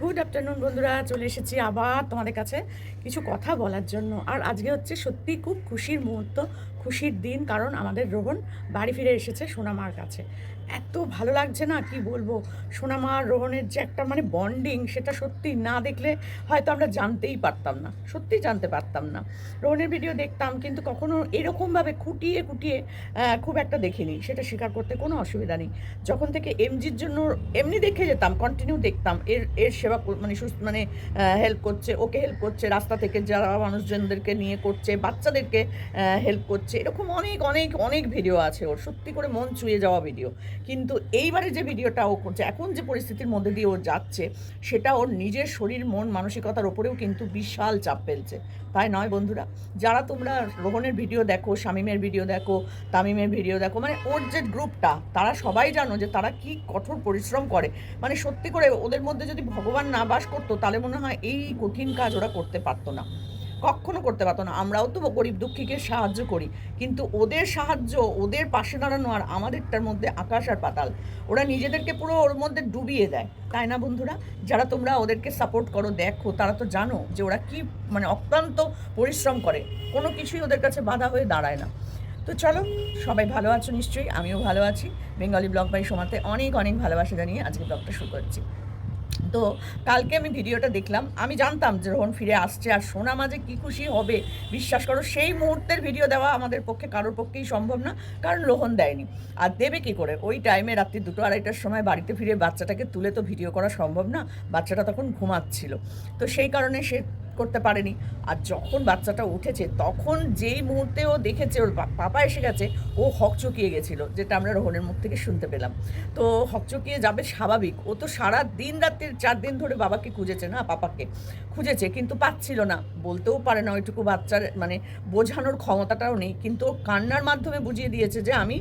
Good afternoon বন্ধুরা, চলে এসেছি আবার তোমাদের কাছে কিছু কথা বলার জন্য। আর আজকে হচ্ছে সত্যি খুব খুশির মুহূর্ত। খুশির দিন, কারণ আমাদের রোহন বাড়ি ফিরে এসেছে সোনামার কাছে। এত ভালো লাগছে না, কি বলব? সোনামার রোহনের যে একটা মানে বন্ডিং সেটা সত্যি না দেখলে হয়তো আমরা জানতেই পারতাম না। সত্যি জানতে পারতাম না। রোহনের ভিডিও দেখতাম, কিন্তু কখনো এরকমভাবে খুঁটিয়ে খুঁটিয়ে খুব একটা দেখিনি। সেটা স্বীকার করতে কোনো অসুবিধা নেই। যখন থেকে এমজির জন্য এমনি দেখে যেতাম কন্টিনিউ দেখতাম, এর এর সেবা মানে সুস্থ মানে হেল্প করছে, ওকে হেল্প করছে, রাস্তা থেকে যারা মানুষজনদেরকে নিয়ে করছে, বাচ্চাদেরকে হেল্প করছে এরকম অনেক অনেক অনেক ভিডিও আছে ওর। সত্যি করে মন ছুঁয়ে যাওয়া ভিডিও কিন্তু এইবারে যে ভিডিওটা ও করছে, এখন যে পরিস্থিতির মধ্যে দিয়ে ও যাচ্ছে, সেটা ওর নিজের শরীর, মন, মানসিকতার ওপরেও কিন্তু বিশাল চাপ ফেলছে। তাই নয় বন্ধুরা, যারা তোমরা রোহনের ভিডিও দেখো, শামিমের ভিডিও দেখো, তামিমের ভিডিও দেখো মানে ওর যে গ্রুপটা তারা সবাই জানো যে তারা কি কঠোর পরিশ্রম করে। মানে সত্যি করে ওদের মধ্যে যদি ভগবান না বাস করতো, তাহলে মনে হয় এই কঠিন কাজ ওরা করতে পারতো না। কখনো করতে পারতো না। আমরাও তো গরিব দুঃখীকে সাহায্য করি। কিন্তু ওদের সাহায্য, ওদের পাশে দাঁড়ানো আর আমাদেরটার মধ্যে আকাশ আর পাতাল, ওরা নিজেদেরকে পুরো ওর মধ্যে ডুবিয়ে দেয়। তাই না বন্ধুরা? যারা তোমরা ওদেরকে সাপোর্ট করো, দেখো, তারা তো জানো যে ওরা কি মানে অক্লান্ত পরিশ্রম করে। কোনো কিছুই ওদের কাছে বাধা হয়ে দাঁড়ায় না। তো চলো, সবাই ভালো আছো নিশ্চয়ই, আমিও ভালো আছি। বেঙ্গলি ব্লগ বাই সমাতে অনেক অনেক ভালোবাসা জানিয়ে আজকে ব্লগটা শুরু করছি। তো কালকে আমি ভিডিওটা দেখলাম, আমি জানতাম যে রোহন ফিরে আসছে আর সোনা মাঝে কী খুশি হবে। বিশ্বাস করো, সেই মুহূর্তের ভিডিও দেওয়া আমাদের পক্ষে কারোর পক্ষেই সম্ভব না, কারণ রোহন দেয়নি। আর দেবে কি করে? ওই টাইমে রাত্রি দুটো আড়াইটার সময় বাড়িতে ফিরে বাচ্চাটাকে তুলে তো ভিডিও করা সম্ভব না, বাচ্চাটা তখন ঘুমাচ্ছিল। তো সেই কারণে সে করতে পারেনি। আর যখন বাচ্চাটা উঠেছে, তখন যেই মুহূর্তে ও দেখেছে, ওর পাপা এসে গেছে, ও হকচকিয়ে গেছিল, যেটা আমরা রোহনের মুখ থেকে শুনতে পেলাম। তো হকচকিয়ে যাবে স্বাভাবিক। ও তো সারা দিন রাত্রির চার দিন ধরে বাবাকে খুঁজেছে না, পাপাকে? খুঁজেছে, কিন্তু পাচ্ছিল না। বলতেও পারে না ওইটুকু বাচ্চার মানে বোঝানোর ক্ষমতাটাও নেই। কিন্তু ও কান্নার মাধ্যমে বুঝিয়ে দিয়েছে যে, আমি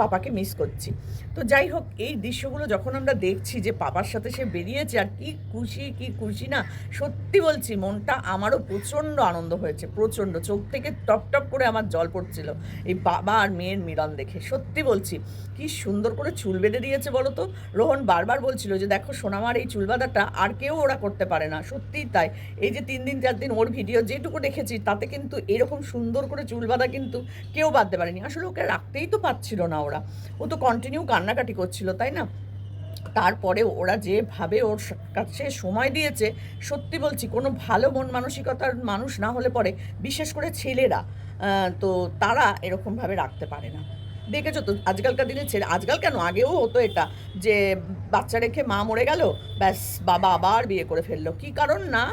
পাপাকে মিস করছি। তো যাই হোক, এই দৃশ্যগুলো যখন আমরা দেখছি যে, পাপার সাথে সে বেরিয়েছে, আর কি খুশি কি খুশি না, সত্যি বলছি, মনটা আমারও প্রচণ্ড আনন্দ হয়েছে, প্রচণ্ড। চোখ থেকে টপ টপ করে আমার জল পড়ছিল। এই বাবা আর মেয়ের মিলন দেখে। সত্যি বলছি, কি সুন্দর করে চুল বেঁধে দিয়েছে বলো তো? রোহন বারবার বলছিল যে, দেখো সোনামার এই চুল বাঁধাটা আর কেউ ওরা করতে পারে না। সত্যিই তাই। এই যে তিন দিন, চার দিন ওর ভিডিও যেটুকু দেখেছি, তাতে কিন্তু এরকম সুন্দর করে চুল বাঁধা কিন্তু কেউ বাঁধতে পারেনি। আসলে ওকে রাখতেই তো পারছিল না ওরা। ও তো কন্টিনিউ কান্নাকাটি করছিল, তাই না? তারপরে ওরা যেভাবে ওর কাছে সময় দিয়েছে, সত্যি বলছি কোনো ভালো মন মানসিকতার মানুষ না হলে পরে বিশেষ করে ছেলেরা তো তারা এরকমভাবে রাখতে পারে না। দেখেছ তো? আজকালকার দিনে ছেলে আজকাল কেন? আগেও হতো এটা যে বাচ্চা রেখে মা মরে গেল, ব্যাস বাবা আবার বিয়ে করে ফেলল। কি কারণ না?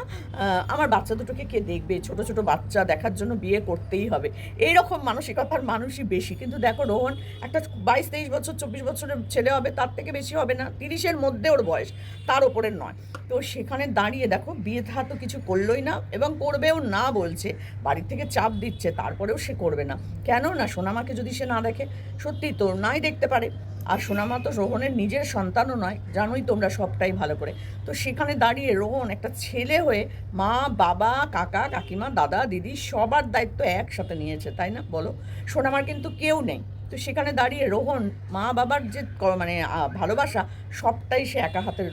আমার বাচ্চা দুটোকে কে দেখবে? ছোট ছোট বাচ্চা দেখার জন্য বিয়ে করতেই হবে। এই রকম মানসিকতার মানুষই বেশি। কিন্তু দেখো রোহন, একটা বাইশ, তেইশ বছর, চব্বিশ বছরের ছেলে হবে, তার থেকে বেশি হবে না। তিরিশের মধ্যে ওর বয়স, তার ওপরে নয়। তো সেখানে দাঁড়িয়ে দেখো বিয়ে থা তো কিছু করলোই না এবং করবেও না বলছে। বাড়ির থেকে চাপ দিচ্ছে, তারপরেও সে করবে না। কেন না সোনামাকে যদি সে না দেখে সত্যি তো নাই দেখতে পারে। আর সোনামা তো রোহনের নিজের সন্তানও নয়, জানোই তোমরা সবটাই ভালো করে। তো সেখানে দাঁড়িয়ে রোহন একটা ছেলে হয়ে মা, বাবা, কাকা, কাকিমা, দাদা, দিদি সবার দায়িত্ব একসাথে নিয়েছে, তাই না? বলো। সোনামার কিন্তু কেউ নেই। তো সেখানে দাঁড়িয়ে রোহন মা, বাবার যে মানে ভালোবাসা সবটাই সে একা হাতের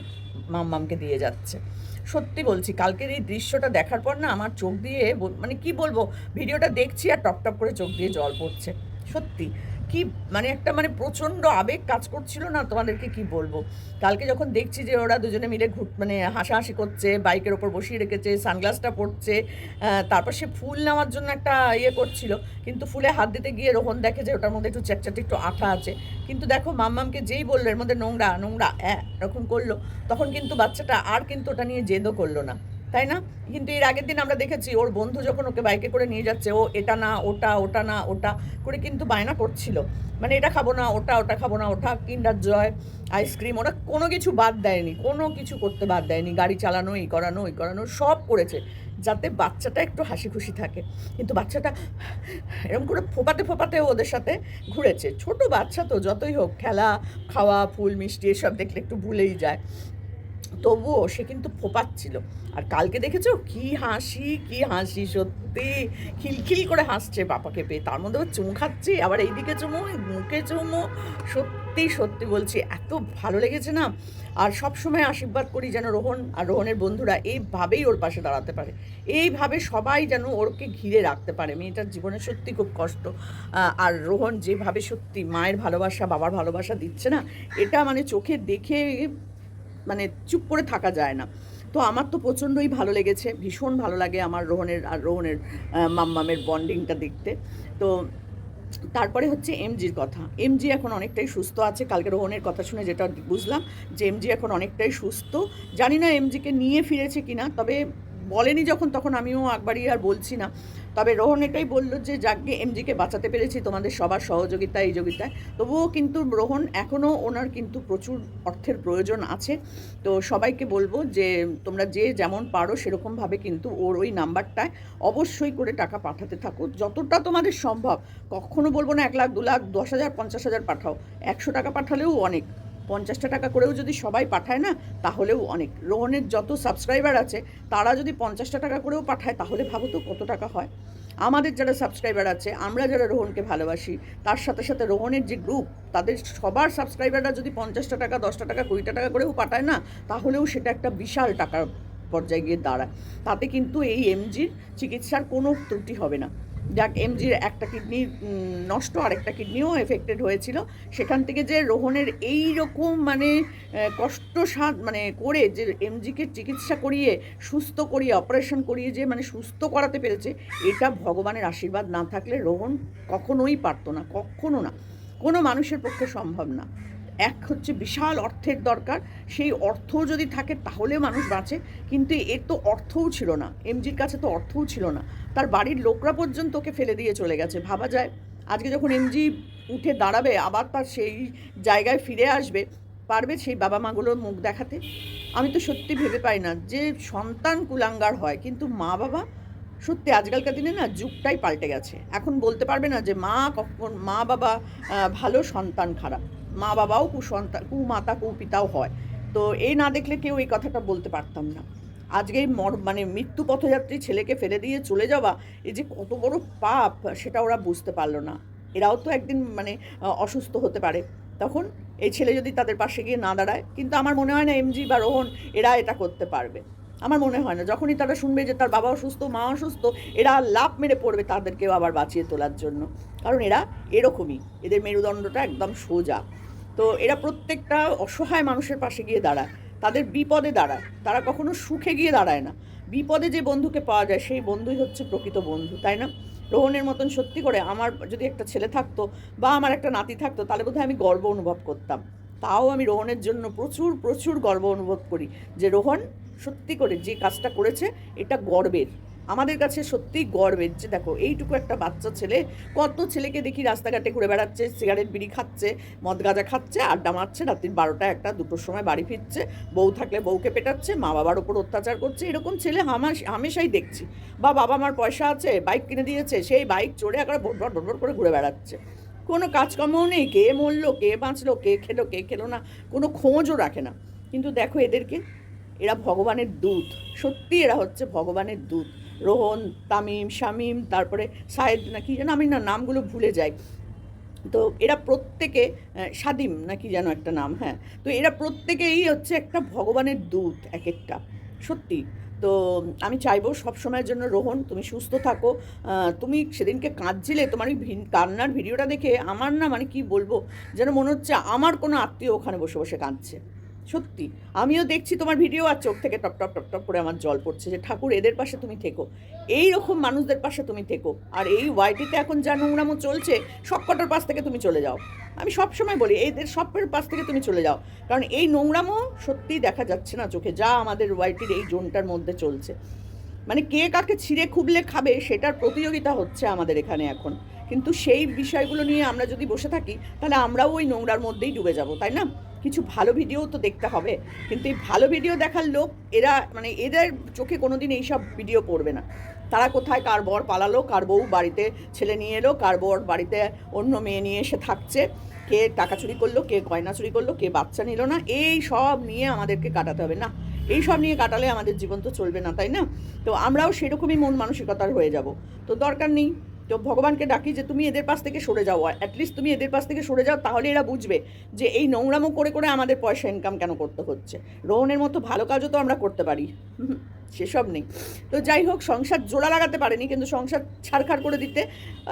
মাম্মামকে দিয়ে যাচ্ছে। সত্যি বলছি, কালকের এই দৃশ্যটা দেখার পর না আমার চোখ দিয়ে মানে কি বলব, ভিডিওটা দেখছি আর টপ টপ করে চোখ দিয়ে জল পড়ছে। সত্যি। কি মানে একটা মানে প্রচণ্ড আবেগ কাজ করছিল না? তোমাদেরকে কি বলব? কালকে যখন দেখছি যে ওরা দুজনে মিলে ঘুট মানে হাসাহাসি করছে, বাইকের ওপর বসিয়ে রেখেছে, সানগ্লাসটা পড়ছে তারপর সে ফুল নেওয়ার জন্য একটা ইয়ে করছিল। কিন্তু ফুলে হাত দিতে গিয়ে রোহন দেখে যে ওটার মধ্যে একটু চ্যাটচ্যাটে একটু আঠা আছে। কিন্তু দেখো, মাম্মামকে যেই বলল, এর মধ্যে নোংরা নোংরা এরকম করল, তখন কিন্তু বাচ্চাটা আর কিন্তু ওটা নিয়ে জেদও করল না। তাই না? কিন্তু এর আগের দিন আমরা দেখেছি ওর বন্ধু যখন ওকে বাইকে করে নিয়ে যাচ্ছে, ও এটা না, ওটা ওটা না, ওটা করে কিন্তু বায়না করছিল। মানে এটা খাব না, ওটা ওটা খাব না ওটা কিন্ডার জয়, আইসক্রিম, ওরা কোনো কিছু বাদ দেয়নি, কোনো কিছু করতে বাদ দেয়নি, গাড়ি চালানো, এই করানো, ওই করানো, সব করেছে, যাতে বাচ্চাটা একটু হাসি খুশি থাকে। কিন্তু বাচ্চাটা এরকম করে ফোপাতে ফোপাতে ওদের সাথে ঘুরেছে। ছোট বাচ্চা তো, যতই হোক, খেলা, খাওয়া, ফুল, মিষ্টি, এসব দেখলে একটু ভুলেই যায়। তবুও সে কিন্তু ফোপাচ্ছিল আর কালকে দেখেছ? কি হাসি কি হাসি, সত্যি। খিলখিল করে হাসছে বাপাকে পেয়ে। তার মধ্যে চুমু খাচ্ছে, আবার এইদিকে চুমু মুখে চুমু। সত্যি সত্যি বলছি, এত ভালো লেগেছে না? আর সব সময় আশীর্বাদ করি যেন রোহন আর রোহনের বন্ধুরা এইভাবেই ওর পাশে দাঁড়াতে পারে। এইভাবে সবাই যেন ওরকে ঘিরে রাখতে পারে। মেয়েটার জীবনে সত্যি খুব কষ্ট। আর রোহন যেভাবে সত্যি মায়ের ভালোবাসা, বাবার ভালোবাসা দিচ্ছে না, এটা মানে চোখে দেখে মানে চুপ করে থাকা যায় না। তো আমার তো প্রচণ্ডই ভালো লেগেছে, ভীষণ ভালো লাগে আমার রোহনের আর রোহনের মাম্মামের বন্ডিংটা দেখতে। তো তারপরে হচ্ছে এমজির কথা। এমজি এখন অনেকটাই সুস্থ আছে। কালকে রোহনের কথা শুনে যেটা বুঝলাম যে এমজি এখন অনেকটাই সুস্থ। জানি না এমজিকে নিয়ে ফিরেছে কিনা, তবে বলেনি যখন, তখন আমিও একবারই আর বলছি না। তবে রোহন এটাই বলল যে যাকে এমজিকে বাঁচাতে পেরেছি, তোমাদের সবার সহযোগিতা এই যোগিতায়। তবুও কিন্তু রোহন এখনও ওনার কিন্তু প্রচুর অর্থের প্রয়োজন আছে। তো সবাইকে বলব যে, তোমরা যে যেমন পারো, সেরকমভাবে কিন্তু ওর ওই নাম্বারটায় অবশ্যই করে টাকা পাঠাতে থাকো। যতটা তোমাদের সম্ভব, কখনো বলব না, এক লাখ, দু লাখ, দশ হাজার, পঞ্চাশ হাজার পাঠাও। একশো টাকা পাঠালেও অনেক। পঞ্চাশটা টাকা করেও যদি সবাই পাঠায় না, তাহলেও অনেক। রোহনের যত সাবস্ক্রাইবার আছে, তারা যদি পঞ্চাশটা টাকা করেও পাঠায়, তাহলে ভাবো তো কত টাকা হয়। আমাদের যারা সাবস্ক্রাইবার আছে, আমরা যারা রোহনকে ভালোবাসি, তার সাথে সাথে রোহনের যে গ্রুপ তাদের সবার সাবস্ক্রাইবাররা যদি পঞ্চাশটা টাকা, দশটা টাকা, কুড়িটা টাকা করেও পাঠায় না, তাহলেও সেটা একটা বিশাল টাকার পর্যায়ে গিয়ে দাঁড়ায়। তাতে কিন্তু এই এমজির চিকিৎসার কোনো ত্রুটি হবে না। যাক এমজির একটা কিডনি নষ্ট আর একটা কিডনিও এফেক্টেড হয়েছিল। সেখান থেকে যে রোহনের এই রকম মানে কষ্ট সাধ মানে করে যে এমজিকে চিকিৎসা করিয়ে, সুস্থ করিয়ে অপারেশন করিয়ে যে মানে সুস্থ করাতে পেরেছে, এটা ভগবানের আশীর্বাদ না থাকলে রোহন কখনোই পারতো না, কখনো না। কোনো মানুষের পক্ষে সম্ভব না। এক হচ্ছে বিশাল অর্থের দরকার, সেই অর্থ যদি থাকে তাহলে মানুষ বাঁচে, কিন্তু এর তো অর্থও ছিল না। এমজির কাছে তো অর্থও ছিল না। তার বাড়ির লোকরা পর্যন্ত ওকে ফেলে দিয়ে চলে গেছে, ভাবা যায়। আজকে যখন এমজি উঠে দাঁড়াবে, আবার তার সেই জায়গায় ফিরে আসবে, পারবে সেই বাবা মাগুলোর মুখ দেখাতে? আমি তো সত্যি ভেবে পাই না যে সন্তান কুলাঙ্গার হয়, কিন্তু মা বাবা, সত্যি আজকালকার দিনে না যুগটাই পাল্টে গেছে। এখন বলতে পারবে না যে মা কখন, মা বাবা ভালো সন্তান খারাপ। মা বাবাও কুসন্তান কুমাতা, কুপিতাও হয়। তো এই না দেখলে কেউ এই কথাটা বলতে পারতাম না। আজকে মর মানে মৃত্যু পথযাত্রী ছেলেকে ফেলে দিয়ে চলে যাওয়া, এই যে কত বড় পাপ, সেটা ওরা বুঝতে পারল না। এরাও তো একদিন মানে অসুস্থ হতে পারে। তখন এই ছেলে যদি তাদের পাশে গিয়ে না দাঁড়ায়, কিন্তু আমার মনে হয় না এমজি বা রোহন এরা এটা করতে পারবে। আমার মনে হয় না। যখনই তারা শুনবে যে তার বাবা অসুস্থ, মা অসুস্থ, এরা লাভ মেরে পড়বে তাদেরকেও আবার বাঁচিয়ে তোলার জন্য। কারণ এরা এরকমই। এদের মেরুদণ্ডটা একদম সোজা। তো এরা প্রত্যেকটা অসহায় মানুষের পাশে গিয়ে দাঁড়ায়। তাদের বিপদে দাঁড়ায়। তারা কখনো সুখে গিয়ে দাঁড়ায় না। বিপদে যে বন্ধুকে পাওয়া যায়, সেই বন্ধুই হচ্ছে প্রকৃত বন্ধু, তাই না? রোহনের মতন সত্যি করে আমার যদি একটা ছেলে থাকতো বা আমার একটা নাতি থাকতো, তাহলে বোধহয় আমি গর্ব অনুভব করতাম। তাও আমি রোহনের জন্য প্রচুর প্রচুর গর্ব অনুভব করি যে, রোহন সত্যি করে যে কাজটা করেছে, এটা গর্বের। আমাদের কাছে সত্যিই গর্বের যে দেখো, এইটুকু একটা বাচ্চা ছেলে, কত ছেলেকে দেখি রাস্তাঘাটে ঘুরে বেড়াচ্ছে, সিগারেট বিড়ি খাচ্ছে, মদ গাঁজা খাচ্ছে, আড্ডা মারছে, রাত্রির বারোটা একটা, দুটোর সময় বাড়ি ফিরছে, বউ থাকলে বউকে পেটাচ্ছে, মা বাবার ওপর অত্যাচার করছে, এরকম ছেলে হামাস হামেশাই দেখছি। বা বাবা মার পয়সা আছে, বাইক কিনে দিয়েছে, সেই বাইক চড়ে একবার ভোট ভোট করে ঘুরে বেড়াচ্ছে। কোনো কাজকর্মও নেই, কে মরলো, কে বাঁচলো, কে খেলো কে খেলো না, কোনো খোঁজও রাখে না। কিন্তু দেখো এদেরকে, এরা ভগবানের দূত, সত্যি এরা হচ্ছে ভগবানের দূত। রোহন, তামিম, শামিম, তারপরে সাহেদ না কি যেন, আমি না নামগুলো ভুলে যাই। তো এরা প্রত্যেকে সাদিম নাকি যেন একটা নাম হ্যাঁ। তো এরা প্রত্যেকেই হচ্ছে একটা ভগবানের দূত এক একটা সত্যি। তো আমি চাইব সব সময়ের জন্য, রোহন, তুমি সুস্থ থাকো। তুমি সেদিনকে কাঁদছিলে তোমার ওই কান্নার ভিডিওটা দেখে, আমার না মানে কি বলব, যেন মনে হচ্ছে আমার কোনো আত্মীয় ওখানে বসে বসে কাঁদছে। সত্যি, আমিও দেখছি তোমার ভিডিও আর চোখ থেকে টপ টপ টপ টপ করে আমার জল পড়ছে যে, ঠাকুর, এদের পাশে তুমি থেকো। এই রকম মানুষদের পাশে তুমি থেকো। আর এই ওয়াইটিতে এখন যা নোংরামো চলছে সবকটার পাশ থেকে তুমি চলে যাও। আমি সব সময় বলি, এদের সবের পাশ থেকে তুমি চলে যাও। কারণ এই নোংরামো সত্যিই দেখা যাচ্ছে না চোখে, যা আমাদের ওয়াইটির এই জোনটার মধ্যে চলছে। মানে কে কাকে ছিঁড়ে খুবলে খাবে, সেটার প্রতিযোগিতা হচ্ছে আমাদের এখানে এখন। কিন্তু সেই বিষয়গুলো নিয়ে আমরা যদি বসে থাকি, তাহলে আমরাও ওই নোংরার মধ্যেই ডুবে যাব, তাই না? কিছু ভালো ভিডিও তো দেখতে হবে। কিন্তু এই ভালো ভিডিও দেখার লোক, এরা মানে এদের চোখে কোনোদিন এইসব ভিডিও পড়বে না। তারা কোথায়, কার বর পালালো, কার বউ বাড়িতে ছেলে নিয়ে এলো, কার বর বাড়িতে অন্য মেয়ে নিয়ে এসে থাকছে, কে টাকা চুরি করল, কে গয়না চুরি করল, কে বাচ্চা নিল না, এই সব নিয়ে আমাদেরকে কাটাতে হবে না। এই সব নিয়ে কাটালে আমাদের জীবন তো চলবে না, তাই না? তো আমরাও সেরকমই মন মানসিকতার হয়ে যাব। তো দরকার নেই। তো ভগবানকে ডাকি যে তুমি এদের পাশ থেকে সরে যাও অ্যাটলিস্ট তুমি এদের পাশ থেকে সরে যাও, তাহলে এরা বুঝবে যে এই নোংরামো করে করে আমাদের পয়সা ইনকাম কেন করতে হচ্ছে। রোহনের মতো ভালো কাজও তো আমরা করতে পারি। সেসব নেই। তো যাই হোক, সংসার জোড়া লাগাতে পারেনি, কিন্তু সংসার ছাড়খাড় করে দিতে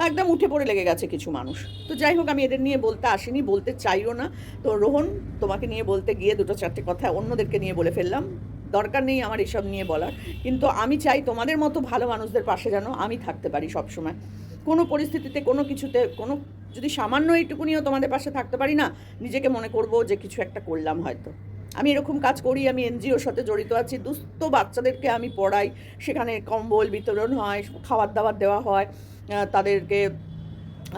একদম উঠে পড়ে লেগে গেছে কিছু মানুষ। তো যাই হোক, আমি এদের নিয়ে বলতে আসিনি, বলতে চাইও না। তো রোহন, তোমাকে নিয়ে বলতে গিয়ে দুটো চারটে কথা অন্যদেরকে নিয়ে বলে ফেললাম। দরকার নেই আমার এসব নিয়ে বলার। কিন্তু আমি চাই তোমাদের মতো ভালো মানুষদের পাশে যেন আমি থাকতে পারি সবসময়। কোনো পরিস্থিতিতে, কোনো কিছুতে, কোনো যদি সামান্য এইটুকুনিও তোমাদের পাশে থাকতে পারি না, নিজেকে মনে করব যে কিছু একটা করলাম হয়তো। আমি এরকম কাজ করি, আমি এনজিওর সাথে জড়িত আছি, দুস্থ বাচ্চাদেরকে আমি পড়াই, সেখানে কম্বল বিতরণ হয় খাবার দাবার দেওয়া হয় তাদেরকে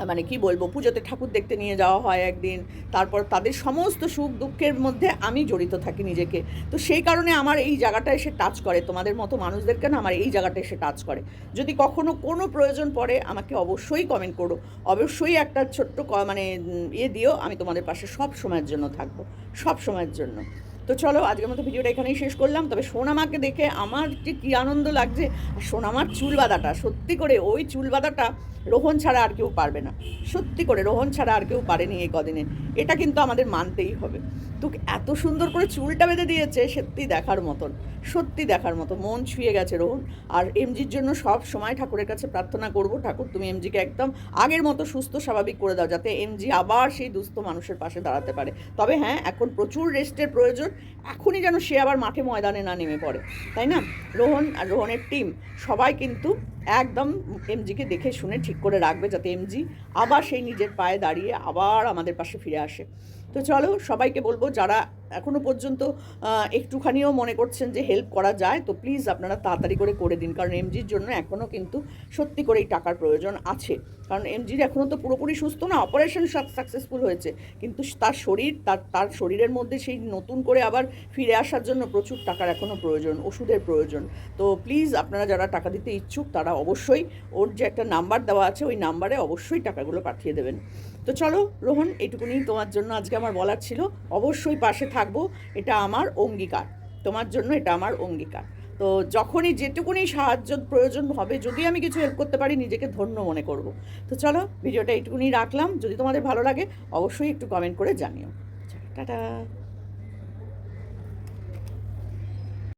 মানে কি বলব, পুজোতে ঠাকুর দেখতে নিয়ে যাওয়া হয় একদিন, তারপর তাদের সমস্ত সুখ দুঃখের মধ্যে আমি জড়িত থাকি নিজেকে। তো সেই কারণে আমার এই জায়গাটা এসে টাচ করে, তোমাদের মতো মানুষদেরকে না আমার এই জায়গাটা এসে টাচ করে? যদি কখনো কোনো প্রয়োজন পড়ে, আমাকে অবশ্যই কমেন্ট করো। অবশ্যই একটা ছোট্ট মানে ইয়ে দিও, আমি তোমাদের পাশে সব সময়ের জন্য থাকব, সব সময়ের জন্য। তো চলো, আজকের মতো ভিডিওটা এখানেই শেষ করলাম। তবে সোনামাকে দেখে আমার যে কী আনন্দ লাগছে, সোনামার চুল বাঁধাটা সত্যি করে ওই চুল বাঁধাটা রোহন ছাড়া আর কেউ পারবে না। সত্যি করে রোহন ছাড়া আর কেউ পারেনি এই কদিনে। এটা কিন্তু আমাদের মানতেই হবে। তো এত সুন্দর করে চুলটা বেঁধে দিয়েছে, সত্যি দেখার মতন। সত্যি দেখার মতো। মন ছুঁয়ে গেছে রোহন। আর এমজির জন্য সব সময় ঠাকুরের কাছে প্রার্থনা করব। ঠাকুর, তুমি এমজিকে একদম আগের মতো সুস্থ, স্বাভাবিক করে দাও, যাতে এমজি আবার সেই দুস্থ মানুষের পাশে দাঁড়াতে পারে। তবে হ্যাঁ এখন প্রচুর রেস্টের প্রয়োজন। এখনই যেন সে আবার মাঠে ময়দানে না নেমে পড়ে, তাই না? রোহন আর রোহনের টিম সবাই কিন্তু একদম এমজিকে দেখে শুনে ঠিক করে রাখবে যাতে এমজি আবার সেই নিজের পায়ে দাঁড়িয়ে আবার আমাদের পাশে ফিরে আসে। তো চলো সবাইকে বলব, যারা এখনও পর্যন্ত একটুখানিও মনে করছেন যে হেল্প করা যায়, তো প্লিজ আপনারা তাড়াতাড়ি করে করে দিন। কারণ এমজির জন্য এখনও কিন্তু সত্যি করে এই টাকার প্রয়োজন আছে। কারণ এমজির এখনও তো পুরোপুরি সুস্থ না অপারেশন সাকসেসফুল হয়েছে। কিন্তু তার শরীর, তার তার শরীরের মধ্যে সেই নতুন করে আবার ফিরে আসার জন্য প্রচুর টাকার এখনও প্রয়োজন, ওষুধের প্রয়োজন। তো প্লিজ আপনারা যারা টাকা দিতে ইচ্ছুক, তারা অবশ্যই ওর যে একটা নাম্বার দেওয়া আছে, ওই নাম্বারে অবশ্যই টাকাগুলো পাঠিয়ে দেবেন। তো চলো, রোহন এটুকুনি তোমার জন্য আজকে আমার বলার ছিল, অবশ্যই পাশে থাকব, এটা আমার অঙ্গীকার। তোমার জন্য এটা আমার অঙ্গীকার। তো যখনই যেটুকুনি সাহায্য প্রয়োজন হবে, যদি আমি কিছু হেল্প করতে পারি, নিজেকে ধন্য মনে করব। তো চলো, ভিডিওটা এইটুকুনি রাখলাম। যদি তোমাদের ভালো লাগে, অবশ্যই একটু কমেন্ট করে জানিও। টাটা।